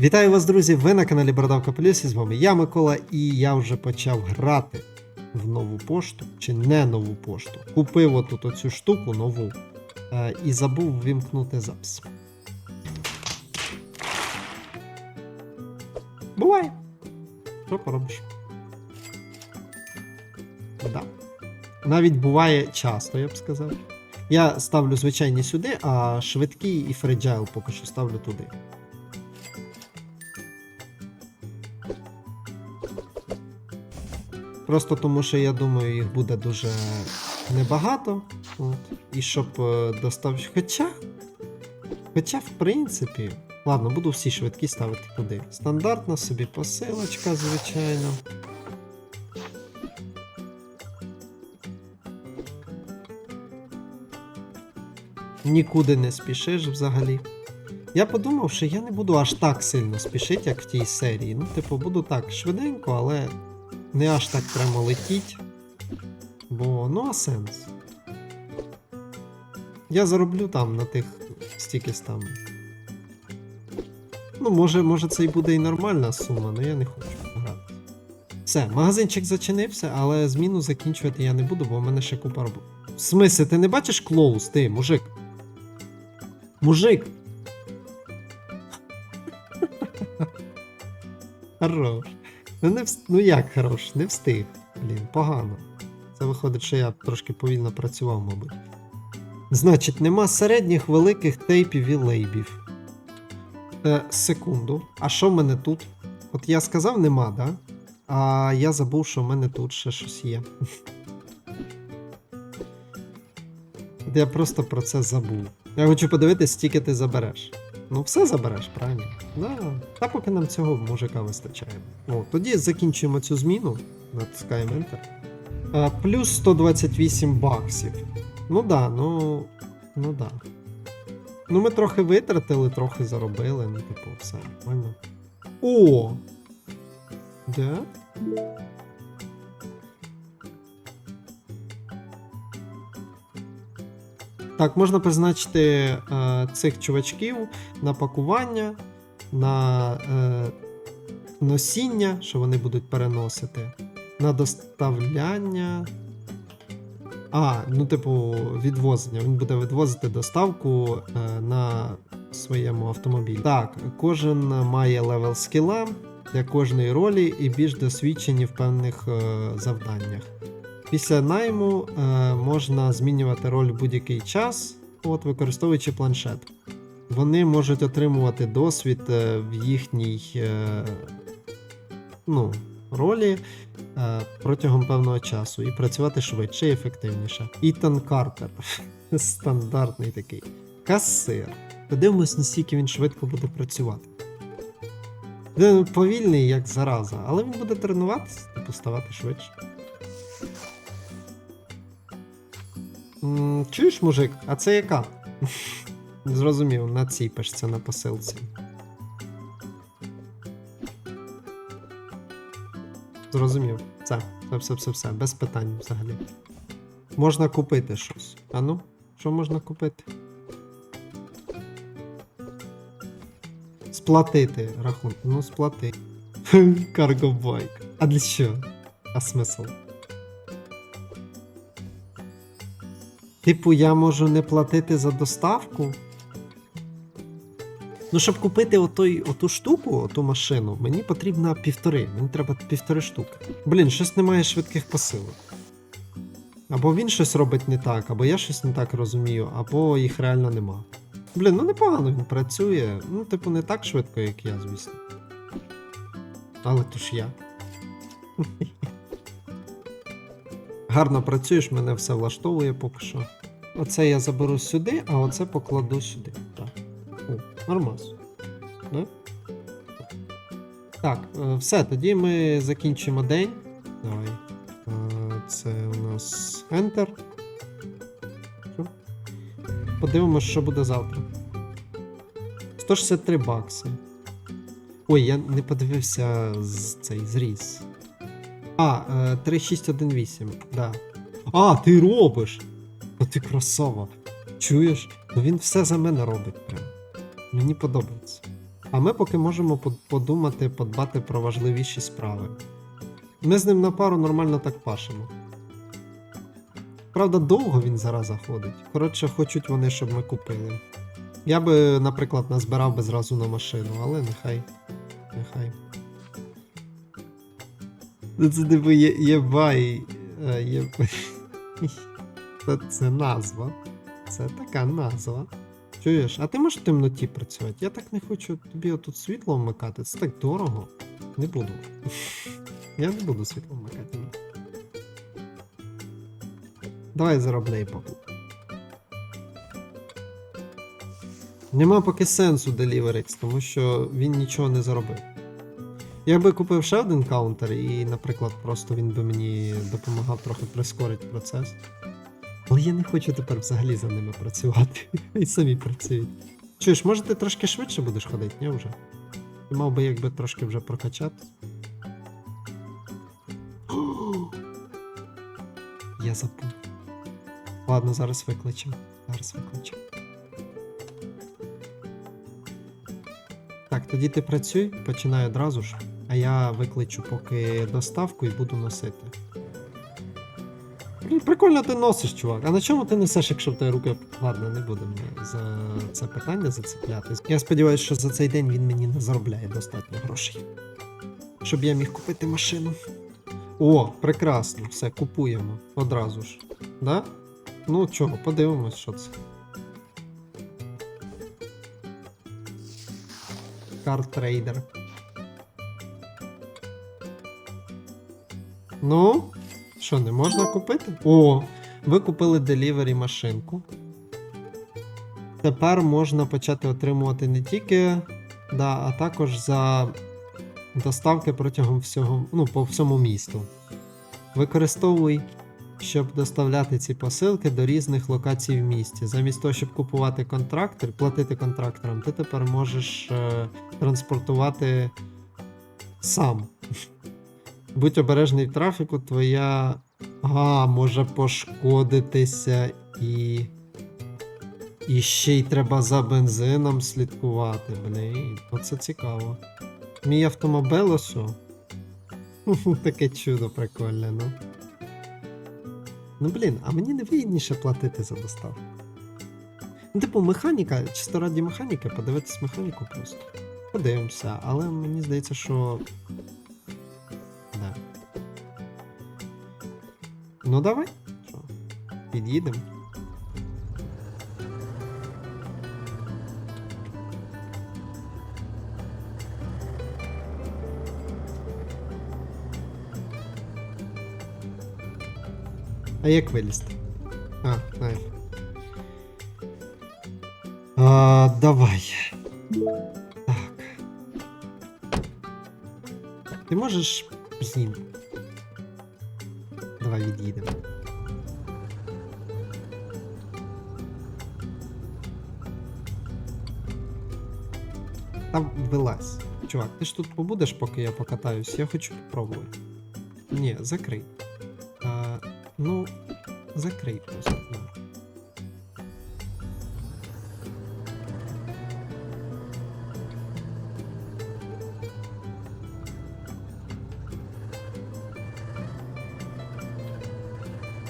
Вітаю вас, друзі! Ви на каналі Бородавка Плюс, з вами я, Микола, і я вже почав грати в нову пошту, чи не нову пошту. Купив отут оцю штуку нову е, і забув вімкнути запис. Буває. Що поробиш? Да. Навіть буває часто, я б сказав. Я ставлю звичайні сюди, а швидкі і фреджайл поки що ставлю туди. Просто тому, що я думаю, їх буде дуже небагато. От. І щоб е, достав. Хоча. Хоча, в принципі. Ладно, буду всі швидкі ставити туди. Стандартна собі посилочка, звичайно. Нікуди не спішиш взагалі. Я подумав, що я не буду аж так сильно спішити, як в тій серії. Ну, типу, буду так швиденько, але не аж так прямо летіть. Бо ну а сенс. Я зароблю там на тих стільки там. Ну, може, може це і буде і нормальна сума, але я не хочу грати. Все, магазинчик зачинився, але зміну закінчувати я не буду, бо в мене ще купа роботи. В смислі, ти не бачиш клоус, ти, мужик? Мужик! Хорош. Ну, не вс... ну як хорош, не встиг. Блін, погано. Це виходить, що я трошки повільно працював, мабуть. Значить, нема середніх великих тейпів і лейбів. Е, секунду. А що в мене тут? От я сказав нема, да? А я забув, що в мене тут ще щось є. От Я просто про це забув. Я хочу подивитись, скільки ти забереш. Ну, все забереш, правильно? Да. Та поки нам цього мужика вистачає. О, тоді закінчуємо цю зміну. Натискаємо Enter. А, плюс 128 баксів. Ну да, ну. Ну да. Ну, ми трохи витратили, трохи заробили. Ну, типу, все. О! Да? Так, можна призначити е, цих чувачків на пакування, на е, носіння, що вони будуть переносити, на доставляння. А, ну, типу, відвозення. Він буде відвозити доставку е, на своєму автомобілі. Так, кожен має левел скіла для кожної ролі і більш досвідчені в певних е, завданнях. Після найму е, можна змінювати роль в будь-який час, от, використовуючи планшет. Вони можуть отримувати досвід е, в їхній е, ну, ролі протягом певного часу і працювати швидше і ефективніше. Ітан Картер. Стандартний такий. Касир. Подивимось, наскільки він швидко буде працювати. Повільний, як зараза, але він буде тренуватися, типу ставати швидше. Чуєш, мужик, а це яка? Зрозумів, на цій пишеться на посилці. Зрозумів. Це, все, все, все, все, без питань взагалі. Можна купити щось. А ну, що можна купити? Сплатити рахунок. Ну, сплати. Каргобайк. А для що? А смисл? Типу, я можу не платити за доставку. Ну, щоб купити отой, оту штуку, оту машину, мені потрібно півтори. Мені треба півтори штуки. Блін, щось немає швидких посилок. Або він щось робить не так, або я щось не так розумію, або їх реально нема. Блін, ну непогано він працює. Ну, типу, не так швидко, як я, звісно. Але то ж я. Гарно працюєш, мене все влаштовує поки що. Оце я заберу сюди, а оце покладу сюди. Так. О, нормас. Да? Так, е, все, тоді ми закінчимо день. Давай. Е, Це у нас Enter. Подивимось, що буде завтра. 163 бакси. Ой, я не подивився з цей зріз. А, е, 3618, да. А, ти робиш! Ну ти красава. Чуєш? Ну він все за мене робить прям. Мені подобається. А ми поки можемо подумати, подбати про важливіші справи. Ми з ним на пару нормально так пашемо. Правда, довго він зараза ходить. Коротше, хочуть вони, щоб ми купили. Я би, наприклад, назбирав би зразу на машину, але нехай. Нехай. Це типу є, єбай. е, Є... Це, це назва. Це така назва. Чуєш, а ти можеш в темноті працювати? Я так не хочу тобі отут світло вмикати. Це так дорого. Не буду. Я не буду світло вмикати. Давай заробляй бабу. Нема поки сенсу деліверить, тому що він нічого не заробив. Я би купив ще один каунтер, і, наприклад, просто він би мені допомагав трохи прискорити процес. Але я не хочу тепер взагалі за ними працювати. І самі працюють. Чуєш, може ти трошки швидше будеш ходити, ні вже? Ти мав би якби трошки вже прокачати. Я забув. Ладно, зараз викличемо. Зараз викличемо. Так, тоді ти працюй, починай одразу ж, а я викличу поки доставку і буду носити. Прикольно ти носиш, чувак. А на чому ти несеш, якщо в тебе руки. Ладно, не будемо за це питання зацеплятись. Я сподіваюся, що за цей день він мені не заробляє достатньо грошей. Щоб я міг купити машину. О, прекрасно, все, купуємо одразу ж. Да? Ну чого, подивимось, що це. Картрейдер. Ну, що, не можна купити? О, ви купили делівері машинку. Тепер можна почати отримувати не тільки, да, а також за доставки протягом всього, ну, по всьому місту. Використовуй, щоб доставляти ці посилки до різних локацій в місті. Замість того, щоб купувати контрактор, платити контракторам, ти тепер можеш е, транспортувати сам. Будь обережний в трафіку, твоя а, може пошкодитися і. І ще й треба за бензином слідкувати. Блін, оце цікаво. Мій автомобіль ось. Таке чудо прикольне, ну. Ну блін, а мені не вигідніше платити за доставку. Ну, типу, механіка, чисто раді механіки, подивитись механіку просто. Подивимося, але мені здається, що. Ну давай. Що? Під'їдемо. А як вилізти? А, знаю. А, давай. Так. Ти можеш. Блін. Давай від'їдемо. Там вилазь. Чувак, ти ж тут побудеш, поки я покатаюсь. Я хочу попробувати. Ні, закрий. А, ну, закрий просто.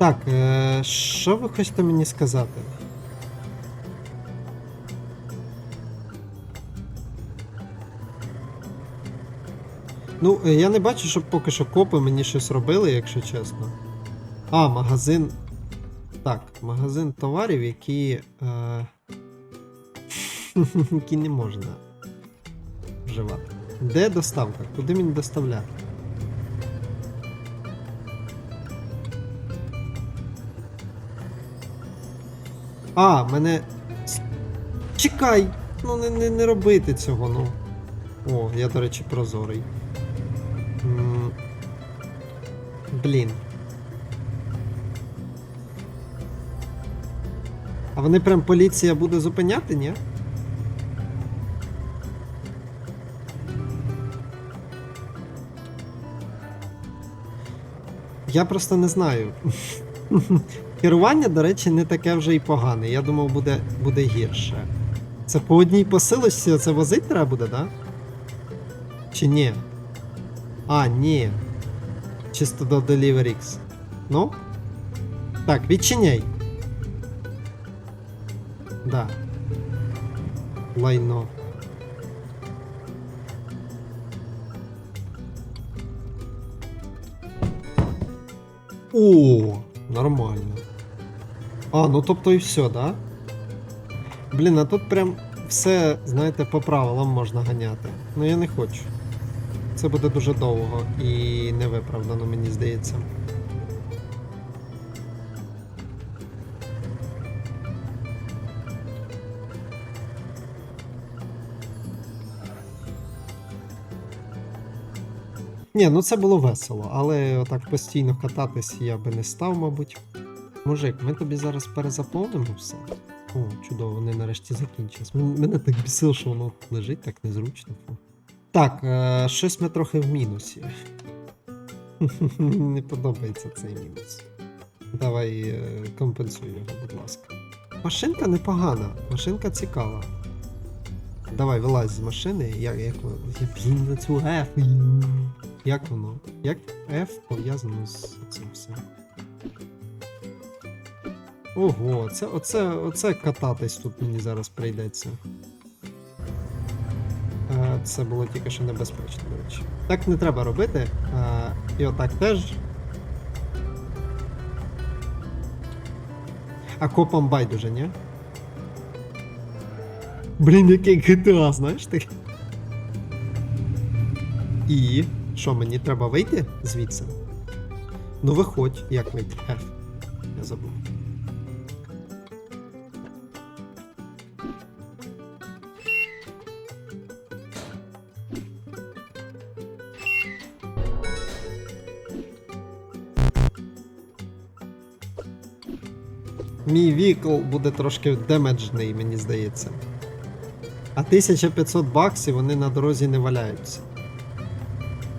Так, е, що ви хочете мені сказати? Ну, е, я не бачу, щоб поки що копи мені щось робили, якщо чесно. А, магазин. Так, магазин товарів, які. Е... які не можна вживати. Де доставка? Куди мені доставляти? А, мене. Чекай! Ну не, не, не робити цього, ну. О, я, до речі, прозорий. М, Блін. А вони прям поліція буде зупиняти, ні? Я просто не знаю. Керування, до речі, не таке вже й погане. Я думав, буде, буде гірше. Це по одній посилочці це возить треба буде, да? Чи ні? А, ні. Чисто до DeliveryX. Ну? Так, відчиняй. Да. Лайно. О, нормально. А, ну тобто і все, да? Блін, а тут прям все, знаєте, по правилам можна ганяти. Ну я не хочу. Це буде дуже довго і невиправдано, мені здається. Ні, ну це було весело, але отак постійно кататись я би не став, мабуть. Мужик, ми тобі зараз перезаповнимо все. О, чудово, вони нарешті закінчились. Мене так бісило, що воно лежить так незручно. Так, е, щось ми трохи в мінусі. Не подобається цей мінус. Давай е, компенсуй його, будь ласка. Машинка непогана, машинка цікава. Давай, вилазь з машини. Як, як, я, блін, на цю F. Як воно? Як F пов'язано з цим всім? Ого, це, оце, оце кататись тут мені зараз прийдеться. Е, Це було тільки що небезпечно, до речі. Так не треба робити. Е, І отак теж. А копам байдуже, ні? Блін, який GTA, знаєш ти? І. Що, мені треба вийти звідси? Ну виходь, як вийти? Я забув. Мій вікл буде трошки демеджний, мені здається. А 1500 баксів вони на дорозі не валяються.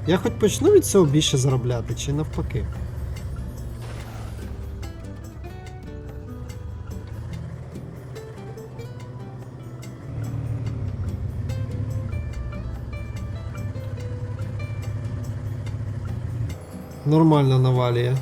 Я хоч почну від цього більше заробляти, чи навпаки. Нормально навалює.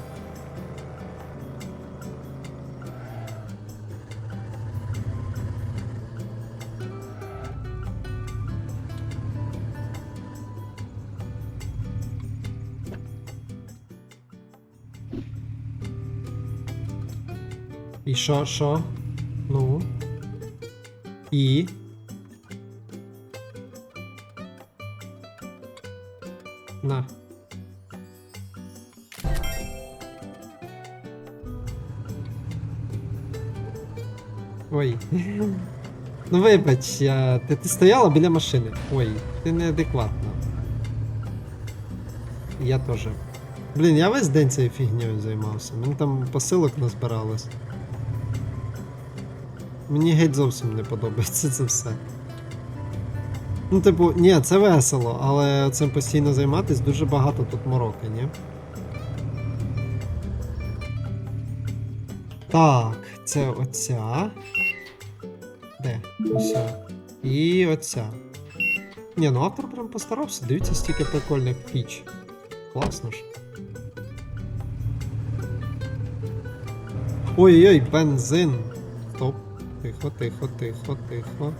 Що, що? Ну. І. На. Ой. Ну вибач, я... ти, ти стояла біля машини. Ой, ти неадекватна. Я теж. Блін, я весь день цією фігньою займався. Мені там посилок назбиралось. Мені геть зовсім не подобається це все. Ну, типу, ні, це весело, але цим постійно займатись дуже багато тут мороки, ні? Так, це оця. Де? Оця. І оця. Ні, ну автор прям постарався. Дивіться, стільки прикольних фіч. Класно ж. Ой-ой-ой, бензин. Стоп. Тихо, тихо, тихо, тихо.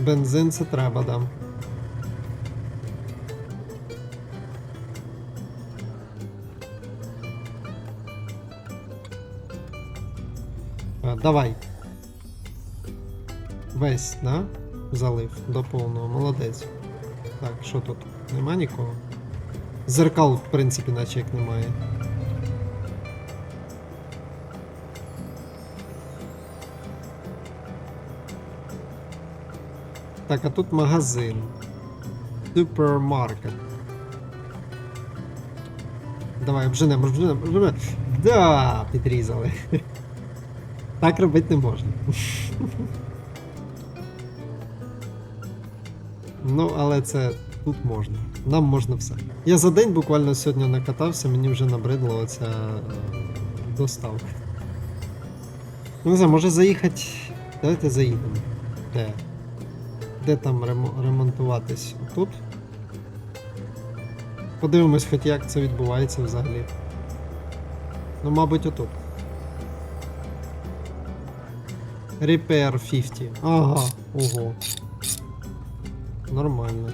Бензин це треба, да. А, давай. Весь, да? Залив до повного. Молодець. Так, що тут? Нема нікого? Зеркал, в принципі, наче як немає. Так, а тут магазин. Супермаркет. Давай, обженемо, обженемо, обженемо. Да, підрізали. Так робити не можна. Ну, але це тут можна. Нам можна все. Я за день буквально сьогодні накатався, мені вже набридла оця е, доставка. Ну, не знаю, може заїхати Давайте заїдемо. Де? Де там ремонтуватись? Тут? Подивимось, хоч як це відбувається взагалі. Ну, мабуть, отут. Repair 50. Ага, ого. Нормально.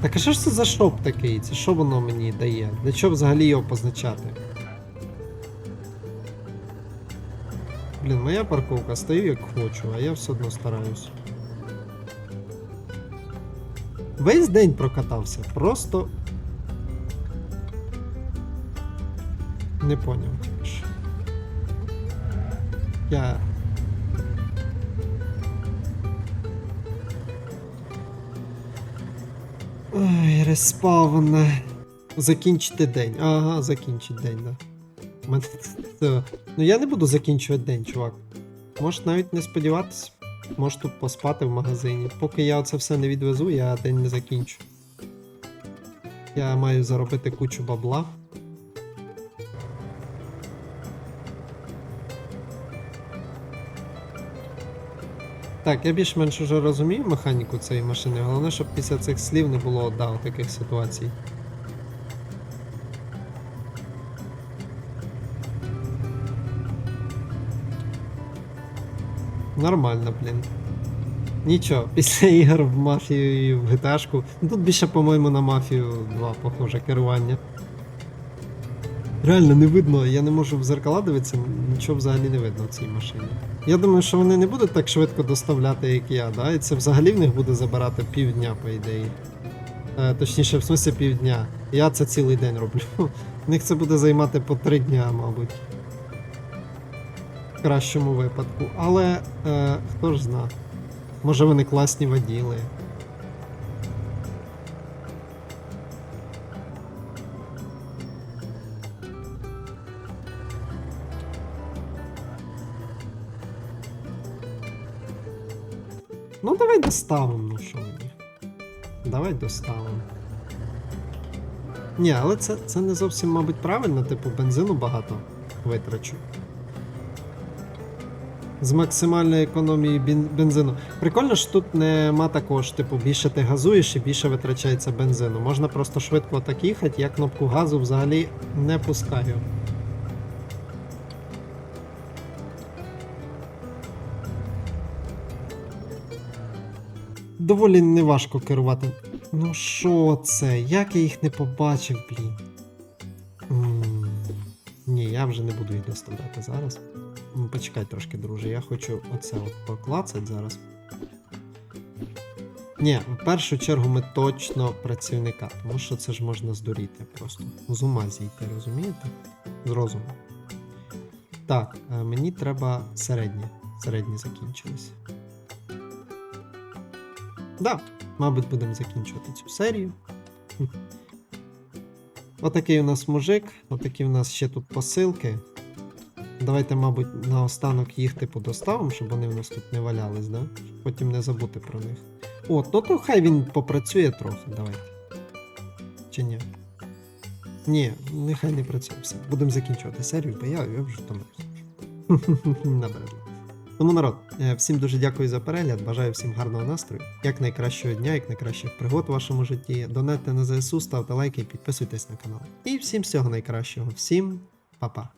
Так а що ж це за шоп такий? Це що воно мені дає? Для чого взагалі його позначати? Блін, моя парковка стою як хочу, а я все одно стараюсь. Весь день прокатався, просто. Не поняв. Я. Ой, респавне. Закінчити день. Ага, закінчить день, да. Мене Ну я не буду закінчувати день, чувак. Можеш навіть не сподіватися. Можеш тут поспати в магазині. Поки я це все не відвезу, я день не закінчу. Я маю заробити кучу бабла. Так, я більш-менш уже розумію механіку цієї машини. Головне, щоб після цих слів не було да, таких ситуацій. Нормально, блін. Нічого, після ігор в мафію і в гиташку. Ну, Тут більше, по-моєму, на мафію 2 похоже керування. Реально не видно, я не можу в зеркала дивитися, нічого взагалі не видно в цій машині. Я думаю, що вони не будуть так швидко доставляти, як я, да? І це взагалі в них буде забирати півдня, по ідеї. Е, точніше, в смысле півдня. Я це цілий день роблю. В них це буде займати по три дня, мабуть. Кращому випадку. Але е, хто ж зна. Може вони класні воділи. Ну, давай доставимо, ну що мені. Давай доставимо. Ні, але це, це не зовсім, мабуть, правильно, типу, бензину багато витрачу. З максимальної економії бензину. Прикольно, що тут нема такого ж, типу, більше ти газуєш і більше витрачається бензину. Можна просто швидко так їхати, я кнопку газу взагалі не пускаю. Доволі неважко керувати. Ну що це? Як я їх не побачив, блін? Ні, я вже не буду їх доставляти зараз. Почекай трошки, друже, я хочу оце от поклацати зараз. Ні, в першу чергу ми точно працівника, тому що це ж можна здуріти просто. З ума зійти, розумієте? З розуму. Так, е, мені треба середні. Середні закінчились. Да, мабуть, будемо закінчувати цю серію. Отакий у нас мужик, отакі у нас ще тут посилки. Давайте, мабуть, наостанок їх типу доставимо, щоб вони в нас тут не валялись, да? Щоб потім не забути про них. От, ну то хай він попрацює трохи, давайте. Чи ні? Ні, нехай не працює все. Будемо закінчувати серію, бо я, я вже втомився. Набридло. Тому народ, е, всім дуже дякую за перегляд. Бажаю всім гарного настрою, як найкращого дня, як найкращих пригод в вашому житті. Донатьте на ЗСУ, ставте лайки підписуйтесь на канал. І всім всього найкращого. Всім па-па.